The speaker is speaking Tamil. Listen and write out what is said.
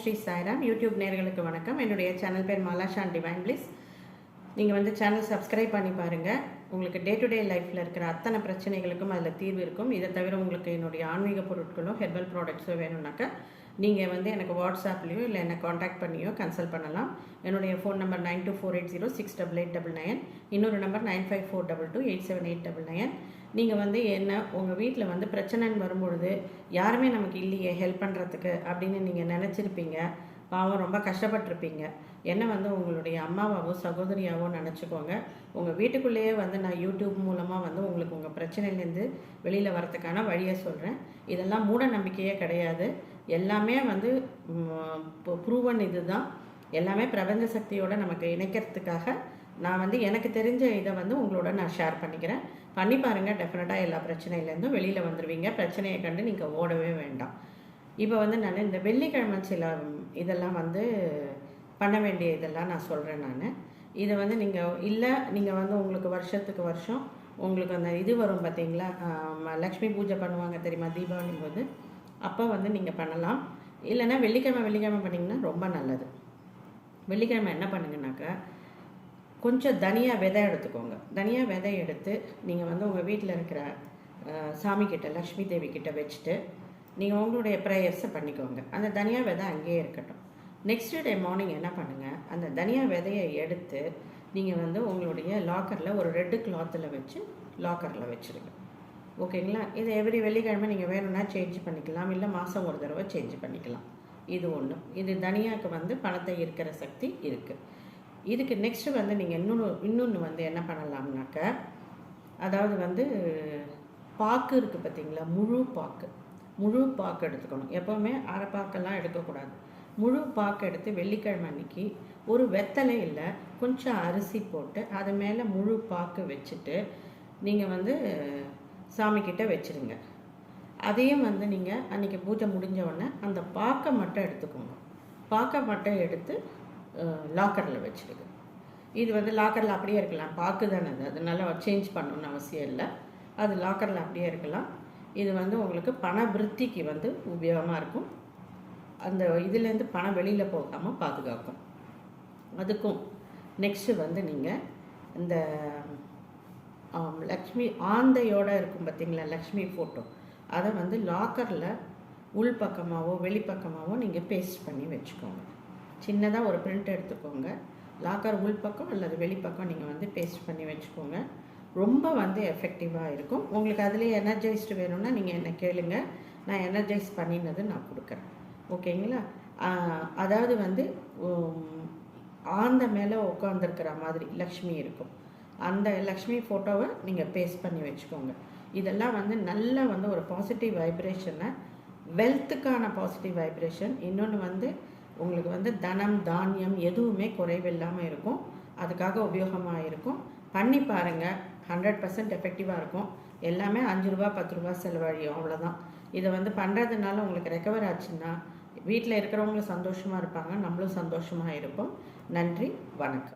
ஸ்ரீ சாய்ராம். யூடியூப் நேர்களுக்கு வணக்கம். என்னுடைய சேனல் பேர் மாலாஷான் டிவைன் பிளீஸ். நீங்கள் வந்து சேனல் சப்ஸ்கிரைப் பண்ணி பாருங்கள் உங்களுக்கு டே டு டே லைஃப்பில் இருக்கிற அத்தனை பிரச்சனைகளுக்கும் அதில் தீர்வு இருக்கும். இதை தவிர உங்களுக்கு என்னுடைய ஆன்மீக பொருட்களும் ஹெர்பல் ப்ராடக்ட்ஸோ வேணும்னாக்கா நீங்கள் வந்து எனக்கு வாட்ஸ்அப்லேயோ இல்லை என்னை காண்டாக்ட் பண்ணியோ கன்சல்ட் பண்ணலாம். என்னுடைய phone number nine two four eight zero six double eight double nine இன்னொரு number nine five four double two eight seven eight double nine நீங்கள் வந்து என்ன உங்கள் வீட்டில் வந்து பிரச்சனைன்னு வரும்பொழுது யாருமே நமக்கு இல்லையே ஹெல்ப் பண்ணுறதுக்கு அப்படின்னு நீங்கள் நினச்சிருப்பீங்க. பாவம் ரொம்ப கஷ்டப்பட்டிருப்பீங்க. என்ன வந்து உங்களுடைய அம்மாவாவோ சகோதரியாவோ நினச்சிக்கோங்க. உங்கள் வீட்டுக்குள்ளேயே வந்து நான் யூடியூப் மூலமாக வந்து உங்களுக்கு உங்கள் பிரச்சனையிலேருந்து வெளியில் வரத்துக்கான வழியை சொல்கிறேன் இதெல்லாம் மூட நம்பிக்கையே கிடையாது. எல்லாமே வந்து ப்ரூவன் இது தான் எல்லாமே பிரபஞ்ச சக்தியோட நமக்கு இணைக்கிறதுக்காக நான் வந்து எனக்கு தெரிஞ்ச இதை வந்து உங்களோட நான் ஷேர் பண்ணிக்கிறேன். பண்ணி பாருங்கள் டெஃபினட்டாக எல்லா பிரச்சனையிலேருந்தும் வெளியில் வந்துடுவீங்க பிரச்சனையை கண்டு நீங்கள் ஓடவே வேண்டாம். இப்போ வந்து நான் இந்த வெள்ளிக்கிழமை சில இதெல்லாம் வந்து பண்ண வேண்டிய இதெல்லாம் நான் சொல்கிறேன் நான். இதை வந்து நீங்கள் இல்லை நீங்கள் வந்து உங்களுக்கு வருஷத்துக்கு வருஷம் உங்களுக்கு அந்த இது வரும் பார்த்தீங்களா? லக்ஷ்மி பூஜை பண்ணுவாங்க தெரியுமா? தீபாவளி போது அப்போ வந்து நீங்கள் பண்ணலாம். இல்லைன்னா வெள்ளிக்கிழமை வெள்ளிக்கிழமை பண்ணிங்கன்னா ரொம்ப நல்லது. வெள்ளிக்கிழமை என்ன பண்ணுங்கனாக்கா கொஞ்சம் தனியாக விதை எடுத்துக்கோங்க. தனியாக விதை எடுத்து நீங்கள் வந்து உங்கள் வீட்டில் இருக்கிற சாமிக்கிட்ட லக்ஷ்மி தேவி கிட்ட வச்சுட்டு நீங்கள் உங்களுடைய ப்ரேயர்ஸை பண்ணிக்கோங்க. அந்த தனியாக விதை அங்கேயே இருக்கட்டும். நெக்ஸ்ட் டே மார்னிங் என்ன பண்ணுங்கள் அந்த தனியாக விதையை எடுத்து நீங்கள் வந்து உங்களுடைய லாக்கரில் ஒரு ரெட்டு கிளாத்தில் வச்சு லாக்கரில் வச்சுருங்க. ஓகேங்களா? இது எவ்ரி வெள்ளிக்கிழமை நீங்கள் வேணும்னா சேஞ்ச் பண்ணிக்கலாம். இல்லை மாதம் ஒரு தடவை சேஞ்ச் பண்ணிக்கலாம். இது ஒன்று இது தனியாக்கு வந்து பணத்தை இருக்கிற சக்தி இருக்குது இதுக்கு நெக்ஸ்ட்டு வந்து நீங்கள் இன்னொன்று இன்னொன்று வந்து என்ன பண்ணலாம்னாக்க அதாவது வந்து பாக்கு இருக்குது பார்த்தீங்களா முழு பாக்கு. முழு பாக்கு எடுத்துக்கணும். எப்போவுமே அரை பாக்கெல்லாம் எடுக்கக்கூடாது. முழு பாக்கு எடுத்து வெள்ளிக்கிழமை அன்னைக்கு ஒரு வெத்தலை இல்லை கொஞ்சம் அரிசி போட்டு அது மேலே முழு பாக்கு வச்சுட்டு நீங்கள் வந்து சாமிக்கிட்ட வச்சுருங்க. அதையும் வந்து நீங்கள் அன்றைக்கி பூஜை முடிஞ்ச உடனே அந்த பாக்கை மட்டும் எடுத்துக்கோங்க. பாக்கை மட்டும் எடுத்து லாக்கரில் வச்சுடுங்க இது வந்து லாக்கரில் அப்படியே இருக்கலாம். பாக்கு தானே அது. அதனால சேஞ்ச் பண்ணணும்னு அவசியம் இல்லை. அது லாக்கரில் அப்படியே இருக்கலாம். இது வந்து உங்களுக்கு பண விருத்திக்கு வந்து உபயோகமாக இருக்கும். அந்த இதுலேருந்து பணம் வெளியில் போகாமல் பாதுகாக்கும். அதுக்கும் நெக்ஸ்ட்டு வந்து நீங்கள் இந்த லக்ஷ்மி ஆந்தையோட இருக்கும் பார்த்தீங்களா லக்ஷ்மி ஃபோட்டோ அதை வந்து லாக்கரில் உள்பக்கமாகவோ வெளிப்பக்கமாகவோ நீங்கள் பேஸ்ட் பண்ணி வச்சுக்கோங்க. சின்னதாக ஒரு பிரிண்ட் எடுத்துக்கோங்க. லாக்கர் உள்பக்கம் அல்லது வெளிப்பக்கம் நீங்கள் வந்து பேஸ்ட் பண்ணி வச்சுக்கோங்க. ரொம்ப வந்து எஃபெக்டிவாக இருக்கும். உங்களுக்கு அதுலேயே எனர்ஜைஸ்டு வேணும்னா நீங்கள் என்ன கேளுங்க. நான் எனர்ஜைஸ் பண்ணினது நான் கொடுக்குறேன். ஓகேங்களா? அதாவது வந்து ஆந்த மேலே உட்காந்துருக்கிற மாதிரி லக்ஷ்மி இருக்கும். அந்த லக்ஷ்மி ஃபோட்டோவை நீங்கள் பேஸ்ட் பண்ணி வச்சுக்கோங்க. இதெல்லாம் வந்து நல்ல வந்து ஒரு பாசிட்டிவ் வைப்ரேஷனை வெல்த்துக்கான பாசிட்டிவ் வைப்ரேஷன் இன்னொன்று வந்து உங்களுக்கு வந்து தனம் தானியம் எதுவுமே குறைவில்லாமல் இருக்கும். அதுக்காக உபயோகமாக இருக்கும். பண்ணி பாருங்கள் ஹண்ட்ரட் பர்சன்ட் எஃபெக்டிவாக இருக்கும். எல்லாமே அஞ்சு ரூபா பத்து ரூபா செலவழியும் அவ்வளோதான் இதை வந்து பண்ணுறதுனால உங்களுக்கு ரெக்கவர் ஆச்சுன்னா வீட்டில் இருக்கிறவங்களும் சந்தோஷமாக இருப்பாங்க. நம்மளும் சந்தோஷமாக இருப்போம். நன்றி வணக்கம்.